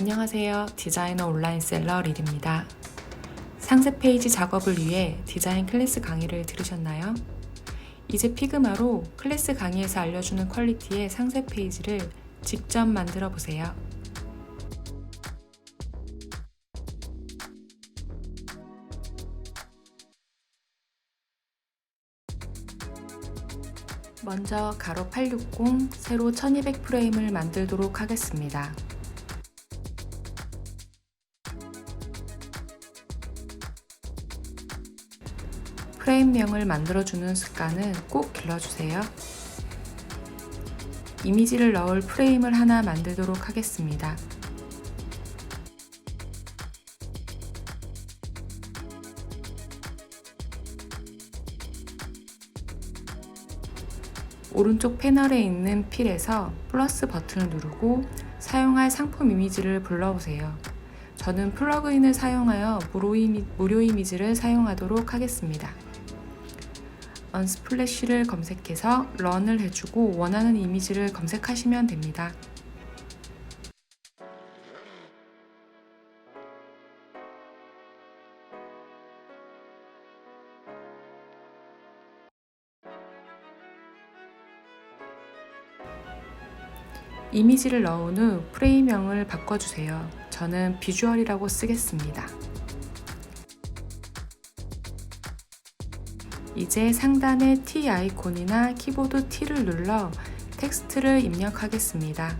안녕하세요. 디자이너 온라인셀러 릴입니다. 상세 페이지 작업을 위해 디자인 클래스 강의를 들으셨나요? 이제 피그마로 클래스 강의에서 알려주는 퀄리티의 상세 페이지를 직접 만들어 보세요. 먼저 가로 860, 세로 1200 프레임을 만들도록 하겠습니다. 프레임명을 만들어주는 습관은 꼭 길러주세요. 이미지를 넣을 프레임을 하나 만들도록 하겠습니다. 오른쪽 패널에 있는 필에서 플러스 버튼을 누르고 사용할 상품 이미지를 불러오세요. 저는 플러그인을 사용하여 무료, 이미, 무료 이미지를 사용하도록 하겠습니다. 언스플래시를 검색해서 런을 해주고 원하는 이미지를 검색하시면 됩니다. 이미지를 넣은 후 프레임명을 바꿔주세요. 저는 비주얼이라고 쓰겠습니다. 이제 상단의 T 아이콘이나 키보드 T를 눌러 텍스트를 입력하겠습니다.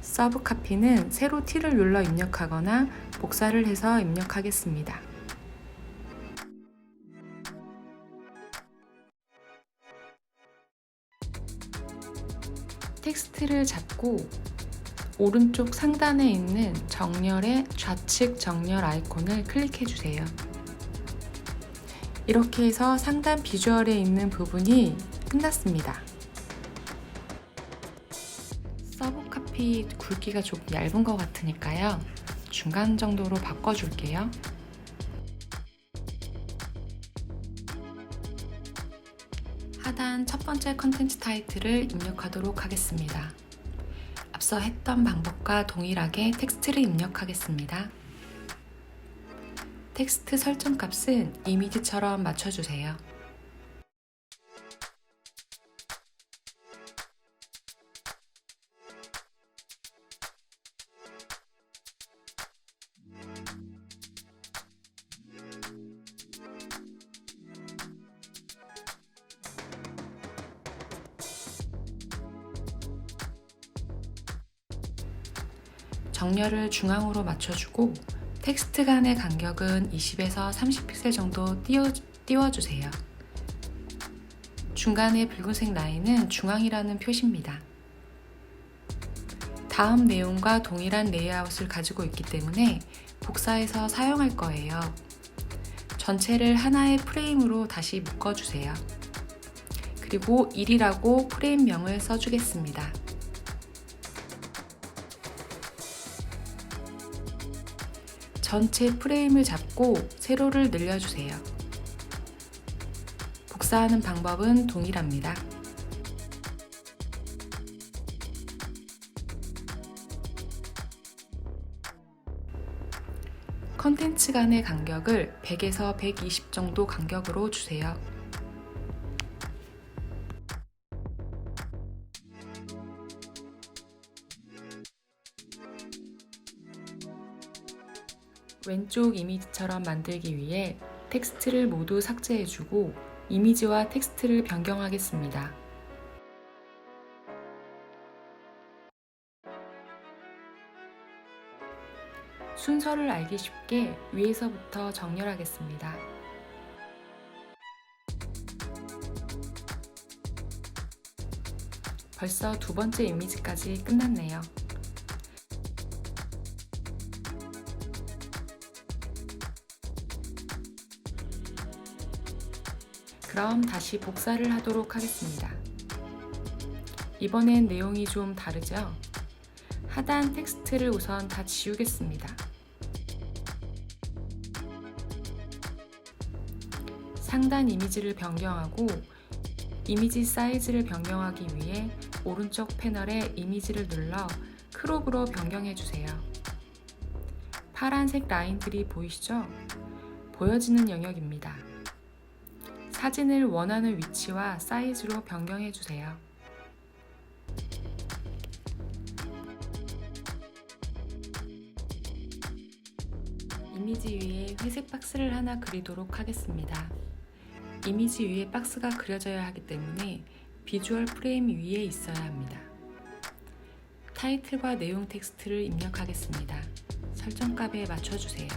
서브 카피는 세로 T를 눌러 입력하거나 복사를 해서 입력하겠습니다. 텍스트를 잡고 오른쪽 상단에 있는 정렬의 좌측 정렬 아이콘을 클릭해 주세요. 이렇게 해서 상단 비주얼에 있는 부분이 끝났습니다. 서브 카피 굵기가 조금 얇은 것 같으니까요. 중간 정도로 바꿔줄게요. 하단 첫 번째 컨텐츠 타이틀을 입력하도록 하겠습니다. 앞서 했던 방법과 동일하게 텍스트를 입력하겠습니다. 텍스트 설정 값은 이미지처럼 맞춰주세요. 정렬을 중앙으로 맞춰주고 텍스트 간의 간격은 20에서 30픽셀 정도 띄워, 띄워주세요. 중간의 붉은색 라인은 중앙이라는 표시입니다. 다음 내용과 동일한 레이아웃을 가지고 있기 때문에 복사해서 사용할 거예요. 전체를 하나의 프레임으로 다시 묶어주세요. 그리고 1이라고 프레임명을 써주겠습니다. 전체 프레임을 잡고 세로를 늘려주세요. 복사하는 방법은 동일합니다. 컨텐츠 간의 간격을 100에서 120 정도 간격으로 주세요. 왼쪽 이미지처럼 만들기 위해 텍스트를 모두 삭제해주고 이미지와 텍스트를 변경하겠습니다. 순서를 알기 쉽게 위에서부터 정렬하겠습니다. 벌써 두 번째 이미지까지 끝났네요. 그럼 다시 복사를 하도록 하겠습니다. 이번엔 내용이 좀 다르죠? 하단 텍스트를 우선 다 지우겠습니다. 상단 이미지를 변경하고 이미지 사이즈를 변경하기 위해 오른쪽 패널에 이미지를 눌러 크롭으로 변경해 주세요. 파란색 라인들이 보이시죠? 보여지는 영역입니다. 사진을 원하는 위치와 사이즈로 변경해 주세요. 이미지 위에 회색 박스를 하나 그리도록 하겠습니다. 이미지 위에 박스가 그려져야 하기 때문에 비주얼 프레임 위에 있어야 합니다. 타이틀과 내용 텍스트를 입력하겠습니다. 설정 값에 맞춰주세요.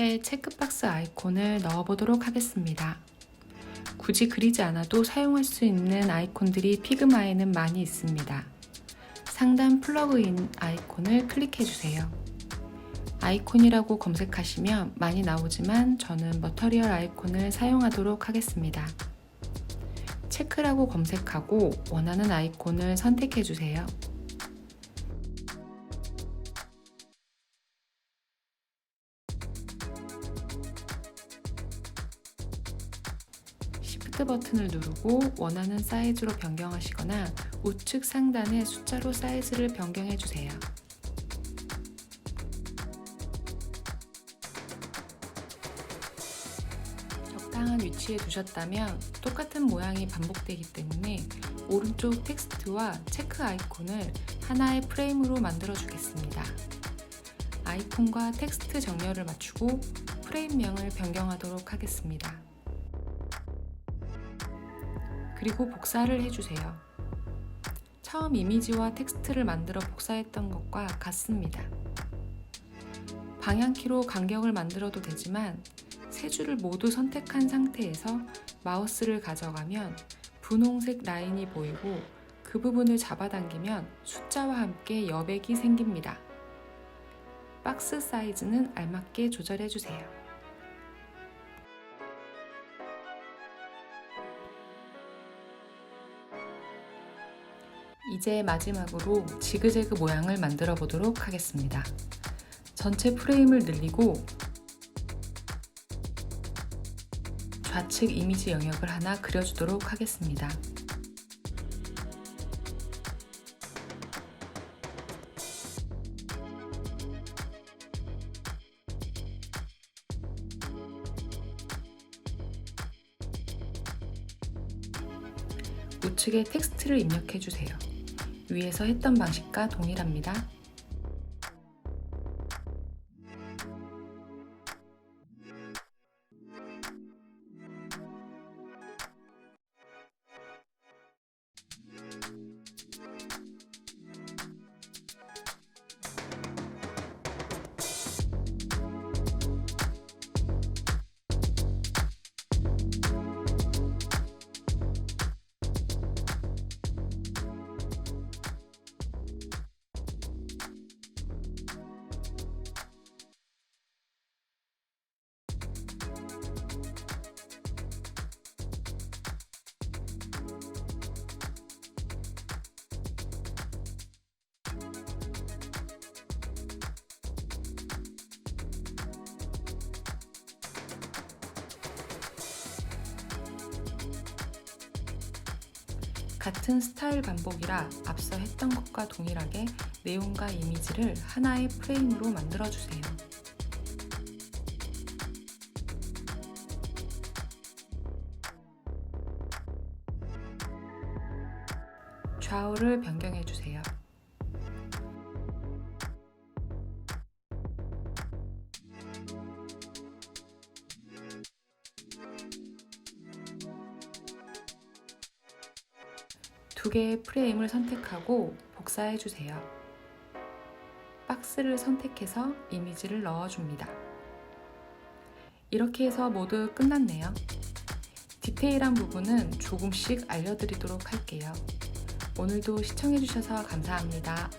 앞에 체크박스 아이콘을 넣어보도록 하겠습니다. 굳이 그리지 않아도 사용할 수 있는 아이콘들이 피그마에는 많이 있습니다. 상단 플러그인 아이콘을 클릭해 주세요. 아이콘이라고 검색하시면 많이 나오지만 저는 머터리얼 아이콘을 사용하도록 하겠습니다. 체크라고 검색하고 원하는 아이콘을 선택해 주세요. Shift 버튼을 누르고 원하는 사이즈로 변경하시거나 우측 상단의 숫자로 사이즈를 변경해 주세요. 적당한 위치에 두셨다면 똑같은 모양이 반복되기 때문에 오른쪽 텍스트와 체크 아이콘을 하나의 프레임으로 만들어 주겠습니다. 아이콘과 텍스트 정렬을 맞추고 프레임명을 변경하도록 하겠습니다. 그리고 복사를 해주세요. 처음 이미지와 텍스트를 만들어 복사했던 것과 같습니다. 방향키로 간격을 만들어도 되지만 세 줄을 모두 선택한 상태에서 마우스를 가져가면 분홍색 라인이 보이고 그 부분을 잡아당기면 숫자와 함께 여백이 생깁니다. 박스 사이즈는 알맞게 조절해 주세요. 이제 마지막으로 지그재그 모양을 만들어 보도록 하겠습니다. 전체 프레임을 늘리고 좌측 이미지 영역을 하나 그려주도록 하겠습니다. 우측에 텍스트를 입력해 주세요. 위에서 했던 방식과 동일합니다. 같은 스타일 반복이라 앞서 했던 것과 동일하게 내용과 이미지를 하나의 프레임으로 만들어주세요. 좌우를 변경해 주세요. 두 개의 프레임을 선택하고 복사해 주세요. 박스를 선택해서 이미지를 넣어줍니다. 이렇게 해서 모두 끝났네요. 디테일한 부분은 조금씩 알려드리도록 할게요. 오늘도 시청해주셔서 감사합니다.